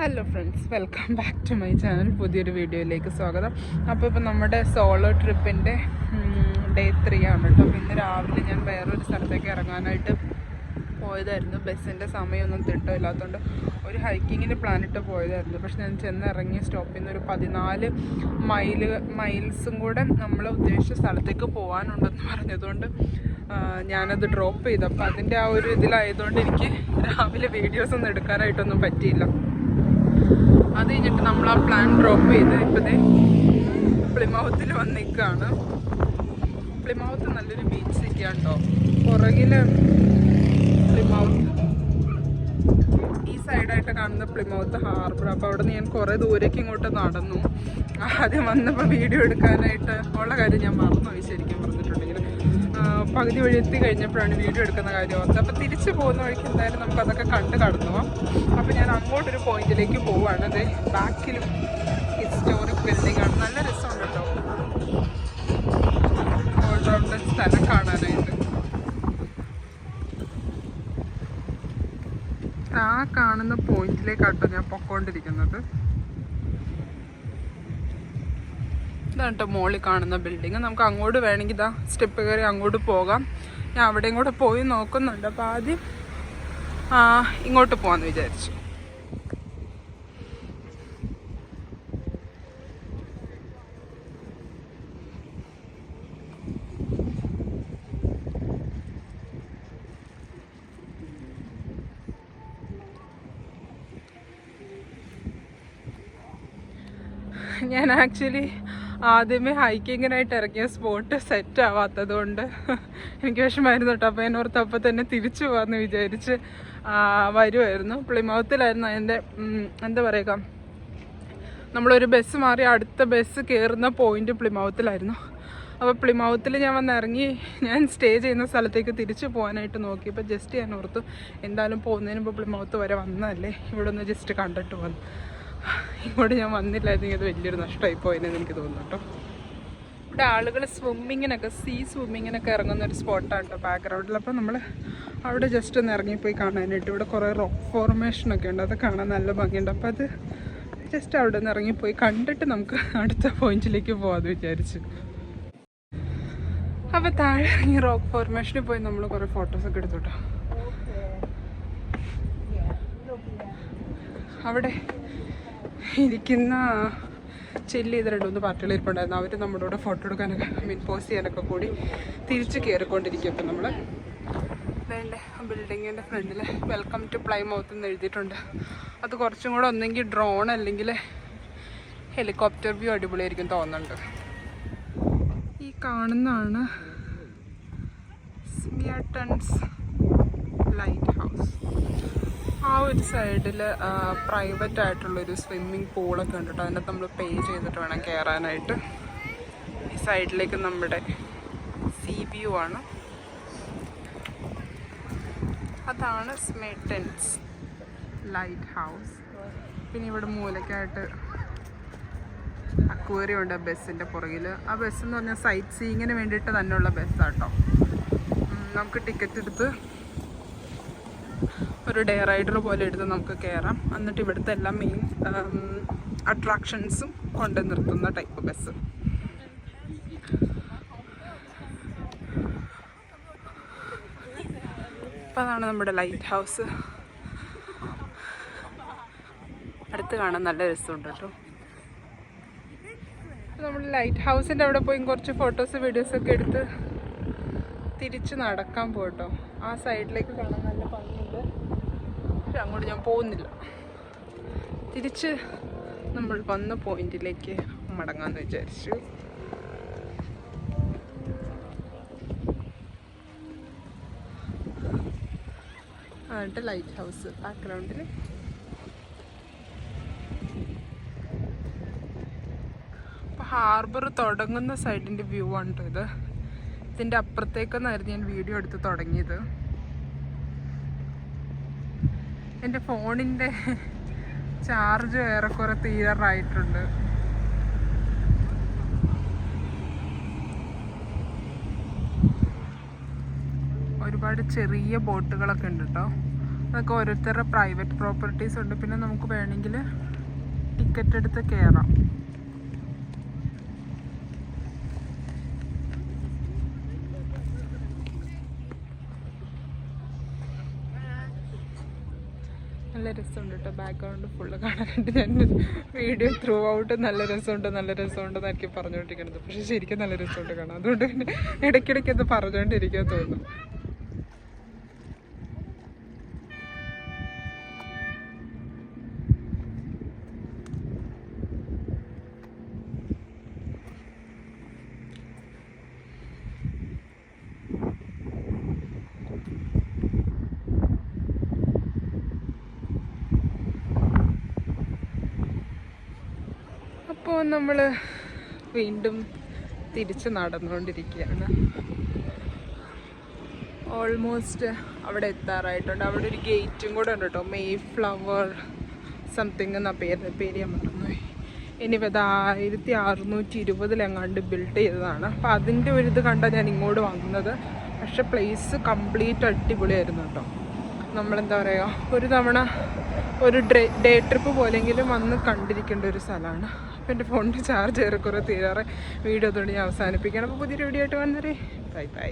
Hello friends welcome back to my channel പുതിയൊരു വീഡിയോയിലേക്ക് സ്വാഗതം. അപ്പോൾ ഇപ്പോൾ നമ്മുടെ സോളോ ട്രിപ്പിന്റെ ഡേ ത്രീ ആണ് കേട്ടോ. അപ്പോൾ ഇന്ന് രാവിലെ ഞാൻ വേറൊരു സ്ഥലത്തേക്ക് ഇറങ്ങാനായിട്ട് പോയതായിരുന്നു. ബസ്സിന്റെ സമയമൊന്നും തിട്ടമില്ലാത്തതുകൊണ്ട് ഒരു ഹൈക്കിങ്ങിന് പ്ലാനിട്ട് പോയതായിരുന്നു. പക്ഷെ ഞാൻ ചെന്ന് ഇറങ്ങിയ സ്റ്റോപ്പിൽ നിന്ന് ഒരു പതിനാല് മൈൽ മൈൽസും കൂടെ നമ്മൾ ഉദ്ദേശിച്ച സ്ഥലത്തേക്ക് പോകാനുണ്ടെന്ന് പറഞ്ഞതുകൊണ്ട് ഞാനത് ഡ്രോപ്പ് ചെയ്തു. അപ്പോൾ അതിന്റെ ആ ഒരു ഇതിലായതുകൊണ്ട് എനിക്ക് രാവിലെ വീഡിയോസ് ഒന്നും എടുക്കാനായിട്ടൊന്നും പറ്റിയില്ല. അത് കഴിഞ്ഞിട്ട് നമ്മൾ ആ പ്ലാൻ ഡ്രോപ്പ് ചെയ്ത് ഇപ്പതേ പ്ലിമൗത്തിൽ വന്ന് നിൽക്കുകയാണ് പ്ലിമൗത്ത് നല്ലൊരു ബീച്ച് സിറ്റി പുറകിൽ പ്ലിമൗത്ത്. ഈ സൈഡായിട്ട് കാണുന്ന പ്ലിമൗത്ത് ഹാർബർ അപ്പോൾ അവിടെ നിന്ന് ഞാൻ കുറേ ദൂരേക്ക് ഇങ്ങോട്ട് നടന്നു. ആദ്യം വന്നപ്പോൾ വീഡിയോ എടുക്കാനായിട്ട് ഉള്ള കാര്യം ഞാൻ മറന്നുപോയി ശരിക്കും പറഞ്ഞിട്ടുണ്ടെങ്കിൽ പകുതി വഴി എത്തി കഴിഞ്ഞപ്പോഴാണ് വീഡിയോ എടുക്കുന്ന കാര്യം വന്നത്. അപ്പോൾ തിരിച്ചു പോകുന്ന വഴിക്ക് എന്തായാലും നമുക്കതൊക്കെ കണ്ട് കടന്നു അപ്പോൾ അങ്ങോട്ടൊരു പോയിന്റിലേക്ക് പോവാണ് അതെ ബാക്കിലും ഹിസ്റ്റോറിക് ബിൽഡിംഗ് ആണ്. നല്ല രസമുണ്ട്? കേട്ടോ ഓൾറൗണ്ട് സ്ഥലം കാണാനായിട്ട്. ആ കാണുന്ന പോയിന്റിലേക്കാട്ടോ ഞാൻ പൊക്കോണ്ടിരിക്കുന്നത്. ഇതാണ് കേട്ടോ മോളിൽ കാണുന്ന ബിൽഡിങ് നമുക്ക് അങ്ങോട്ട് വേണമെങ്കിൽ ഇതാ സ്റ്റെപ്പ് കയറി അങ്ങോട്ട് പോകാം. ഞാൻ അവിടെയും കൂടെ പോയി നോക്കുന്നുണ്ട്. അപ്പോൾ ആദ്യം ഇങ്ങോട്ട് പോകാമെന്ന് വിചാരിച്ചു. ഞാൻ ആക്ച്വലി ആദ്യമേ ഹൈക്കിങ്ങിനായിട്ട് ഇറങ്ങിയ സ്പോട്ട് സെറ്റ് ആവാത്തത് കൊണ്ട് എനിക്ക് വിഷമായിരുന്നു കേട്ടോ. അപ്പോൾ എന്നോർത്ത് അപ്പം അപ്പോൾ തന്നെ തിരിച്ചു പോകാമെന്ന് വിചാരിച്ച് വരുമായിരുന്നു പ്ലിമൗത്തിലായിരുന്നു അതിന്റെ എന്താ പറയുക നമ്മളൊരു ബസ് മാറി അടുത്ത ബസ് കയറുന്ന പോയിന്റ് പ്ലിമൗത്തിലായിരുന്നു അപ്പോൾ പ്ലിമൗത്തിൽ ഞാൻ വന്ന് ഇറങ്ങി ഞാൻ സ്റ്റേ ചെയ്യുന്ന സ്ഥലത്തേക്ക് തിരിച്ചു പോകാനായിട്ട് നോക്കി. നോക്കിയപ്പോൾ ജസ്റ്റ് ഞാൻ ഓർത്തു എന്തായാലും പോകുന്നതിന് മുമ്പ് പ്ലിമൗത്ത് വരെ വന്നതല്ലേ? ഇവിടെ ഒന്ന് ജസ്റ്റ് കണ്ടിട്ട് വന്നു. ഇങ്ങോട്ട് ഞാൻ വന്നില്ലായിരുന്നെങ്കിൽ അത് വലിയൊരു നഷ്ടമായി പോയെന്ന് എനിക്ക് തോന്നുന്നു കേട്ടോ. ഇവിടെ ആളുകൾ സ്വിമ്മിങ്ങിനൊക്കെ സീ സ്വിമ്മിങ്ങിനൊക്കെ ഇറങ്ങുന്ന ഒരു സ്പോട്ടാണ് കേട്ടോ ബാക്ക്ഗ്രൗണ്ടിൽ അപ്പോൾ നമ്മൾ അവിടെ ജസ്റ്റ് ഒന്ന് ഇറങ്ങിപ്പോയി കാണാനായിട്ട്. ഇവിടെ കുറേ റോക്ക് ഫോർമേഷനൊക്കെ ഉണ്ട് അത് കാണാൻ നല്ല ഭംഗിയുണ്ട്. അപ്പോൾ അത് ജസ്റ്റ് അവിടെ നിന്ന് ഇറങ്ങിപ്പോയി കണ്ടിട്ട് നമുക്ക് അടുത്ത പോയിന്റിലേക്ക് പോകാമെന്ന് വിചാരിച്ചു. അപ്പോൾ താഴെ ഇറങ്ങി റോക്ക് ഫോർമേഷനിൽ പോയി നമ്മൾ കുറേ ഫോട്ടോസൊക്കെ എടുത്തു കേട്ടോ. അവിടെ ഇരിക്കുന്ന ചില്ല് ചെയ്ത് രണ്ട് മൂന്ന് പാർട്ടികൾ ഇരിപ്പുണ്ടായിരുന്നു. അവർ നമ്മുടെ കൂടെ ഫോട്ടോ എടുക്കാനൊക്കെ മീൻ പോസ്റ്റ് ചെയ്യാനൊക്കെ കൂടി തിരിച്ച് കയറിക്കൊണ്ടിരിക്കും ഇപ്പം നമ്മൾ വേണ്ട ബിൽഡിങ്ങിന്റെ ഫ്രണ്ടിൽ വെൽക്കം ടു പ്ലൈമൗത്ത് എന്ന് എഴുതിയിട്ടുണ്ട്. അത് കുറച്ചും കൂടെ ഒന്നെങ്കിൽ ഡ്രോൺ അല്ലെങ്കിൽ ഹെലികോപ്റ്റർ വ്യൂ അടിപൊളിയായിരിക്കും തോന്നുന്നുണ്ട് ഈ കാണുന്നതാണ് സ്മിയട്ടൺസ് ലൈറ്റ് ഒരു സൈഡിൽ പ്രൈവറ്റ് ആയിട്ടുള്ളൊരു സ്വിമ്മിങ് പൂളൊക്കെ ഉണ്ട് കേട്ടോ അതിനകത്ത് നമ്മൾ പേ ചെയ്തിട്ട് വേണം കയറാനായിട്ട് ഈ സൈഡിലേക്ക് നമ്മുടെ സീ വ്യൂ ആണ്. അതാണ് സ്മെറ്റൻസ് ലൈറ്റ് ഹൗസ് പിന്നെ ഇവിടെ മൂലക്കായിട്ട് അക്വേറിയം ഉണ്ട് ബസ്സിന്റെ പുറകിൽ ആ ബസ് എന്ന് പറഞ്ഞാൽ സൈറ്റ് സീയിങ്ങിന് വേണ്ടിയിട്ട് തന്നെയുള്ള ബസ്സാട്ടോ നമുക്ക് ടിക്കറ്റ് എടുത്ത് ഒരു ഡേ റൈഡർ പോലെ എടുത്ത് നമുക്ക് കയറാം. എന്നിട്ട് ഇവിടുത്തെ എല്ലാ മെയിൻ അട്രാക്ഷൻസും കൊണ്ട് നിർത്തുന്ന ടൈപ്പ് ബസ് അപ്പം അതാണ് നമ്മുടെ ലൈറ്റ് ഹൗസ് അടുത്ത് കാണാൻ നല്ല രസമുണ്ട് കേട്ടോ. നമ്മൾ ലൈറ്റ് ഹൗസിന്റെ അവിടെ പോയി കുറച്ച് ഫോട്ടോസ് വീഡിയോസൊക്കെ എടുത്ത് തിരിച്ച് നടക്കാൻ പോട്ടോ ആ സൈഡിലേക്ക് കാണാൻ അങ്ങോട്ട് ഞാൻ പോകുന്നില്ല. തിരിച്ച് നമ്മൾ വന്ന പോയിന്റിലേക്ക് മടങ്ങാന്ന് വിചാരിച്ചു. എന്നിട്ട് ലൈറ്റ് ഹൗസ് ബാക്ക്ഗ്രൗണ്ടിൽ ഹാർബർ തുടങ്ങുന്ന സൈഡിന്റെ വ്യൂ ആണ് ഇത്. ഇതിന്റെ അപ്പുറത്തേക്കെന്നായിരുന്നു ഞാൻ വീഡിയോ എടുത്ത് തുടങ്ങിയത്. എന്റെ ഫോണിന്റെ ചാർജ് ഏറെക്കുറെ തീരാറായിട്ടുണ്ട്. ഒരുപാട് ചെറിയ ബോട്ടുകളൊക്കെ ഉണ്ട് കേട്ടോ അതൊക്കെ ഓരോരുത്തരുടെ പ്രൈവറ്റ് പ്രോപ്പർട്ടീസ് ഉണ്ട്. പിന്നെ നമുക്ക് വേണമെങ്കിൽ ടിക്കറ്റ് എടുത്ത് കയറാം നല്ല രസമുണ്ട് കേട്ടോ. ബാക്ക്ഗ്രൗണ്ട് ഫുള്ള് കാണാനായിട്ട് ഞാൻ വീഡിയോ ത്രൂ ഔട്ട് നല്ല രസമുണ്ട് നല്ല രസമുണ്ട് എന്നായിരിക്കും പറഞ്ഞുകൊണ്ടിരിക്കുന്നത്. പക്ഷേ ശരിക്കും നല്ല രസമുണ്ട് കാണാം അതുകൊണ്ട് പിന്നെ ഇടയ്ക്കിടയ്ക്ക് അത് പറഞ്ഞുകൊണ്ടിരിക്കാൻ തോന്നും അപ്പോൾ നമ്മൾ വീണ്ടും തിരിച്ച് നടന്നുകൊണ്ടിരിക്കുകയാണ്. ഓൾമോസ്റ്റ് അവിടെ എത്താറായിട്ടുണ്ട്. അവിടെ ഒരു ഗേറ്റും കൂടെ ഉണ്ട് കേട്ടോ. മെയ് ഫ്ലവർ സംതിങ് എന്ന പേര് പേര് ഞാൻ മറന്നുപോയി. ഇനി അത് ആയിരത്തി അറുന്നൂറ്റി ഇരുപതിലെങ്ങാണ്ട് ബിൽഡ് ചെയ്തതാണ്. അപ്പോൾ അതിന്റെ ഒരു ഇത് കണ്ടാൽ ഞാൻ ഇങ്ങോട്ട് വന്നത്. പക്ഷെ പ്ലേസ് കംപ്ലീറ്റ് അടിപൊളിയായിരുന്നു കേട്ടോ. നമ്മളെന്താ പറയുക ഒരു തവണ ഒരു ഡേ ട്രിപ്പ് പോലെങ്കിലും വന്ന് കണ്ടിരിക്കേണ്ട ഒരു സ്ഥലമാണ്. എന്റെ ഫോണിന്റെ ചാർജ് ഏറെക്കുറെ തീരാറെ. വീഡിയോ തുടങ്ങി അവസാനിപ്പിക്കണം അപ്പോൾ പുതിയൊരു വീഡിയോ ആയിട്ട് വന്നേ ബൈ ബൈ